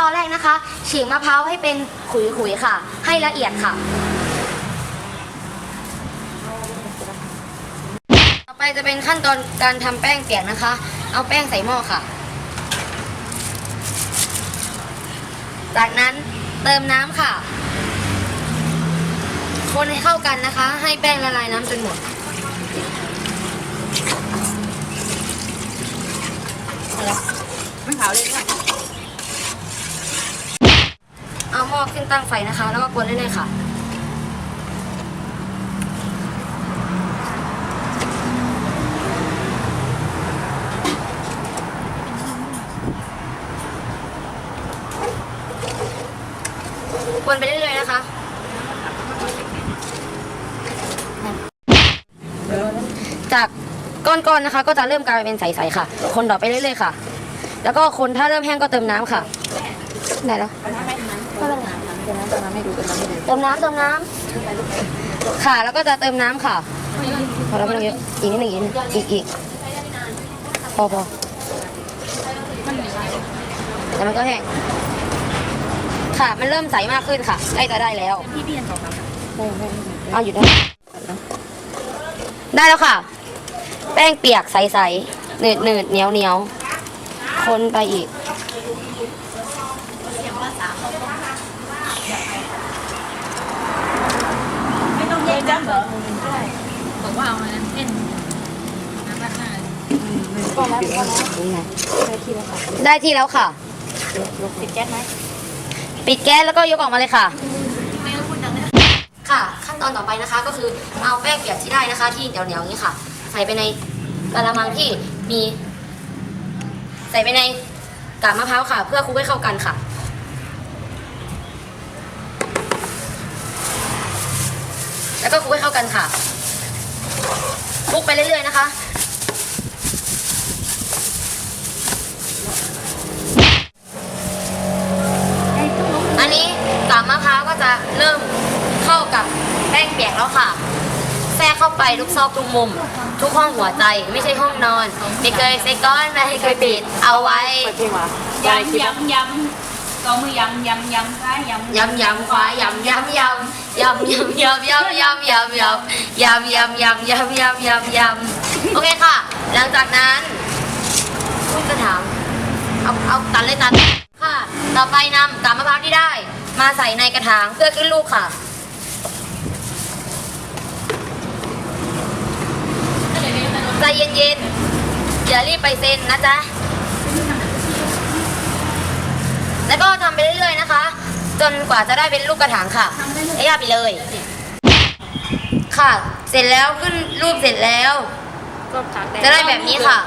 ตอนแรกนะคะ ฉีกมะพร้าวให้เป็นขุยๆค่ะ ให้ละเอียดค่ะ ต่อไปจะเป็นขั้นตอนการทำแป้งเปียกนะคะ เอาแป้งใส่หม้อค่ะ จากนั้นเติมน้ำค่ะ คนให้เข้ากันนะคะ ให้แป้งละลายน้ำจนหมด ไม่ขาวเลยค่ะ เอาหม้อขึ้นตั้งไฟนะคะ แล้วก็กวนเรื่อยๆค่ะ กวนไปเรื่อยๆนะคะ จากก้อนๆนะคะ ก็จะเริ่มกลายเป็นใสๆค่ะ คนต่อไปเรื่อยๆค่ะ แล้วก็คนถ้าเริ่มแห้งก็เติมน้ำค่ะ ได้แล้วเติมน้ำเติมน้ำให้ดูเติมน้ำให้ดูเติมน้ำเติมน้ำค่ะ แล้วก็จะเติมน้ำค่ะพอแล้วไม่ต้องเยอะอีกนิดหนึ่งอีกนิดหนึ่งอีกอีกพอพอแล้วมันก็แห้งค่ะ มันเริ่มใสมากขึ้นค่ะใกล้จะได้แล้วพี่เบียนต่อครับเอาอยู่ได้ได้แล้วค่ะ แป้งเปียกใสๆหนืดหนืดๆเหนียวเหนียวๆคนไปอีก ไม่ต้องแยกจ้าเหรอบอกว่าเอาอะไรนะเส้นน้ำราดหน้า ได้ที่แล้วค่ะ ติดแก๊สไหมปิดแก๊สแล้วก็ยกออกมาเลยค่ะไม่ต้องพูดดังนะค่ะ ขั้นตอนต่อไปนะคะก็คือเอาแป้งเปียกที่ได้นะคะ ที่เหนียวๆอย่างนี้ค่ะ ใส่ไปในกระมังที่มี ใส่ไปในกาบมะพร้าวค่ะ เพื่อคลุกให้เข้ากันค่ะแล้วก็คลุกให้เข้ากันค่ะคลุกไปเรื่อยๆนะคะ อันนี้กาบ มะพร้าวก็จะเริ่มเข้ากับแป้งเปียกแล้วค่ะ แทรกเข้าไปทุกซอกทุกมุม ทุกห้องหัวใจไม่ใช่ห้องนอน ไม่เคยเซ็กก้อนไม่เคยปิดเอาไว้เพลงวะยำยำยำก็มือย้ำย้ำย้ำซ้ายย้ำยำยำควายยำย้ำย้ำย้ำย้ำย้ำย้ำย้ำย้ำย้ำย้ำย้ำย้ำย้ำย้ำย้ำย้ำโอเคค่ะ หลังจากนั้นพูดกระถางเอาเอาตัดเลยตัดค่ะ ต่อไปนำก มาใส่ในกระถางเพื่อขึ้นลูกค่ะใจเย็นๆอย่ารีบไปเซ็นนะจ๊ะ แล้วก็ทำไปเรื่อยๆนะคะ จนกว่าจะได้เป็นลูกกระถางค่ะไอ้ย่าไปเลย ค่ะ เสร็จแล้วขึ้นรูปเสร็จแล้วก็จากแดงจะได้แบบนี้ค่ะ